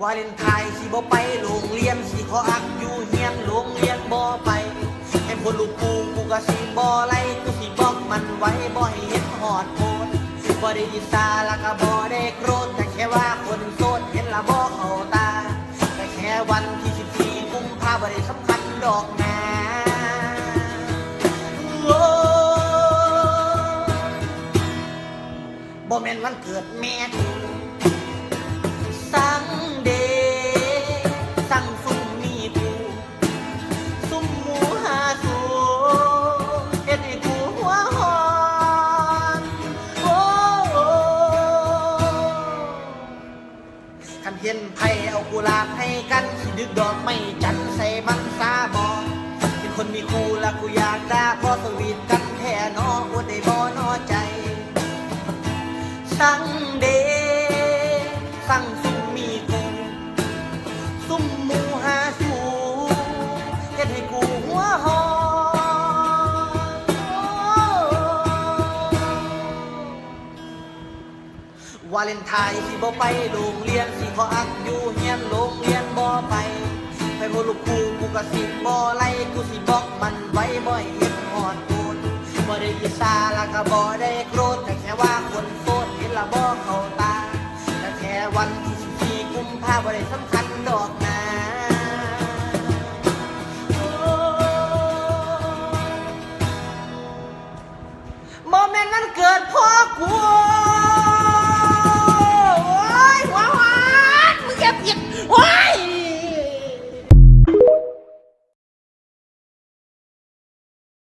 วาเลนไทน์สิบ่ไปโรงเรียนสิขออักอยู่เฮียนโรงเรียนบ่ไป ให้คนลูกกูกูก็สิบ่ไล่กูสิบอกมันไว้บ่ให้เห็นหอดโพนบ่ได้ยิสาล้วก็บ่ได้โกรธแต่แค่ว่าคนโสดเห็นละบ่เข้าตา แต่แค่วันที่สิบสี่กุมภาบ่ได้สำคัญดอกนะโอ้บ่แม่นวันเกิดแม่กู คันเห็นไผเอากุหลาบให้กันดึกดอกไม่จันใส่มันซาบอเป็นคนมีคู่และกูอยากด่าพอสวีทกันแท่นออวดได้บ่นอใจสั่งเดสั่ง วาเลนไทน์สิบ่ไปโรงเรียนสิขออักอยู่เฮียนโรงเรียนบ่ไป ไปบ่ลูกครูกูก็สิบ่ไล่กูสิบอกมันไว้บ่ให้เห็นหอดกูนบ่ได้ยิสาล้วก็บ่ได้โกรธแต่แค่ว่าคนโสดเห็นละบ่เข้าตาแต่แค่วันที่สิบสี่กุมภาบ่ได้สำคัญดอกนะโอ้บ่แม่นนั้นเกิดพ่อกู